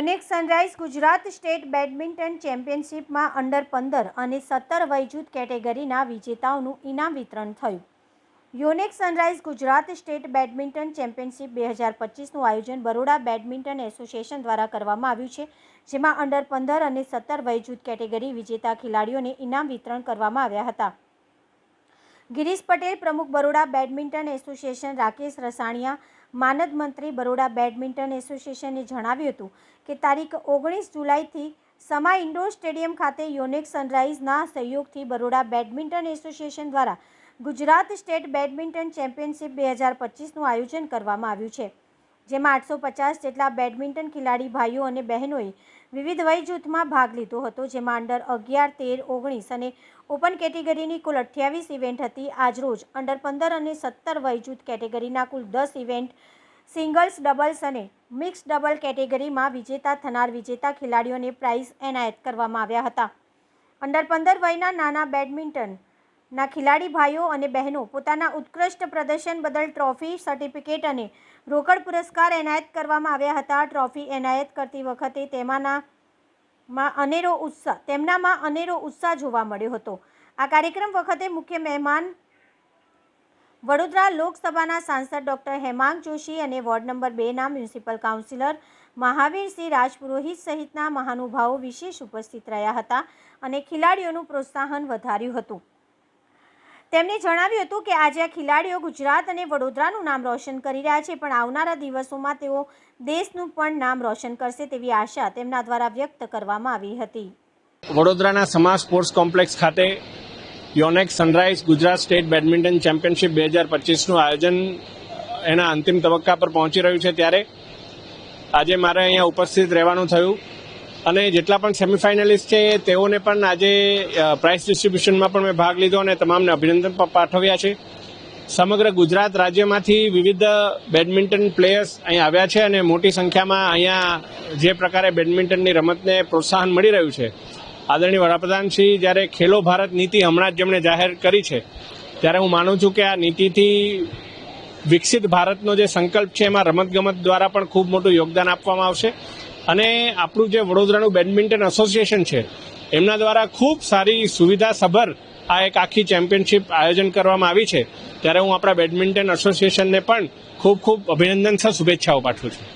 Yonex Sunrise Gujarat state badminton ચેમ્પિયનશિપમાં under પંદર અને સત્તર વયજૂથ કેટેગરીના વિજેતાઓનું ઇનામ વિતરણ થયું. Yonex Sunrise Gujarat state badminton championship બે હજાર પચીસનું આયોજન બરોડા બેડમિન્ટન એસોસિએશન દ્વારા કરવામાં આવ્યું છે, જેમાં અંડર પંદર અને સત્તર વયજૂથ કેટેગરી વિજેતા ખેલાડીઓને ઇનામ વિતરણ કરવામાં આવ્યા હતા. ગિરીશ પટેલ, પ્રમુખ બરોડા બેડમિન્ટન એસોસિએશન, રાકેશ રસાણિયા, માનદ મંત્રી બરોડા બેડમિન્ટન એસોસિએશને જણાવ્યું હતું કે તારીખ ઓગણીસ જુલાઈથી સમા ઇન્ડોર સ્ટેડિયમ ખાતે યોનેક સનરાઇઝના સહયોગથી બરોડા બેડમિન્ટન એસોસિએશન દ્વારા ગુજરાત સ્ટેટ બેડમિન્ટન ચેમ્પિયનશિપ બે હજાર પચીસનું આયોજન કરવામાં આવ્યું છે. જેમાં આઠસો પચાસ જેટલા બેડમિન્ટન ખેલાડી ભાઈઓ અને બહેનોએ વિવિધ વય જૂથમાં ભાગ લીધો હતો, જેમાં અંડર અગિયાર, તેર, ઓગણીસ અને ઓપન કેટેગરીની કુલ અઠ્યાવીસ ઇવેન્ટ હતી. આજરોજ અંડર પંદર અને સત્તર વય જૂથ કેટેગરીના કુલ દસ ઇવેન્ટ સિંગલ્સ, ડબલ્સ અને મિક્સ ડબલ કેટેગરીમાં વિજેતા થનાર વિજેતા ખેલાડીઓને પ્રાઇઝ એનાયત કરવામાં આવ્યા હતા. અંડર પંદર વયના નાના બેડમિન્ટન ના ખેલાડી ભાઈઓ અને બહેનો પોતાના ઉત્કૃષ્ટ પ્રદર્શન બદલ ટ્રોફી, સર્ટિફિકેટ અને રોકડ પુરસ્કાર એનાયત કરવામાં આવ્યા હતા. ટ્રોફી એનાયત કરતી વખતે તેમાંના માં અનેરો ઉત્સાહ તેમનામાં અનેરો ઉત્સાહ જોવા મળ્યો હતો. આ કાર્યક્રમ વખતે મુખ્ય મહેમાન વડોદરા લોકસભાના સાંસદ ડોક્ટર હેમાંગ જોશી અને વોર્ડ નંબર બેના મ્યુનિસિપલ કાઉન્સિલર મહાવીરસિંહ રાજપુરોહિત સહિતના મહાનુભાવો વિશેષ ઉપસ્થિત રહ્યા હતા અને ખેલાડીઓનું પ્રોત્સાહન વધાર્યું હતું. તેમણે જણાવ્યું હતું કે આજે આ ખેલાડીઓ ગુજરાત અને વડોદરાનું નામ રોશન કરી રહ્યા છે, પણ આવનારા દિવસોમાં તેઓ દેશનું પણ નામ રોશન કરશે તેવી આશા તેમના દ્વારા વ્યક્ત કરવામાં આવી હતી. વડોદરાના સમાજ સ્પોર્ટ્સ કોમ્પ્લેક્સ ખાતે Yonex Sunrise Gujarat state badminton championship બે હજાર પચીસનું આયોજન એના અંતિમ તબક્કા પર પહોંચી રહ્યું છે. ત્યારે આજે મારે અહીંયા ઉપસ્થિત રહેવાનું થયું. અને જેટલા પણ સેમિફાઇનલિસ્ટ છે, તેઓને પણ આજે પ્રાઇઝ ડિસ્ટ્રીબ્યુશનમાં પણ મેં ભાગ લીધો અને તમામને અભિનંદન પણ પાઠવ્યા છે. સમગ્ર ગુજરાત રાજ્યમાંથી વિવિધ બેડમિન્ટન પ્લેયર્સ અહીં આવ્યા છે અને મોટી સંખ્યામાં અહીંયા જે પ્રકારે બેડમિન્ટનની રમતને પ્રોત્સાહન મળી રહ્યું છે. આદરણીય વડાપ્રધાન શ્રી, જ્યારે ખેલો ભારત નીતિ હમણાં જ જેમણે જાહેર કરી છે, ત્યારે હું માનું છું કે આ નીતિથી વિકસિત ભારતનો જે સંકલ્પ છે, એમાં રમતગમત દ્વારા પણ ખૂબ મોટું યોગદાન આપવામાં આવશે. અને આપણું જે વડોદરાનું બેડમિન્ટન એસોસિએશન છે, એમના દ્વારા ખૂબ સારી સુવિધાસભર આ એક આખી ચેમ્પિયનશિપ આયોજન કરવામાં આવી છે. ત્યારે હું આપણા બેડમિન્ટન એસોસિએશનને પણ ખૂબ ખૂબ અભિનંદન સહ શુભેચ્છાઓ પાઠવું છું.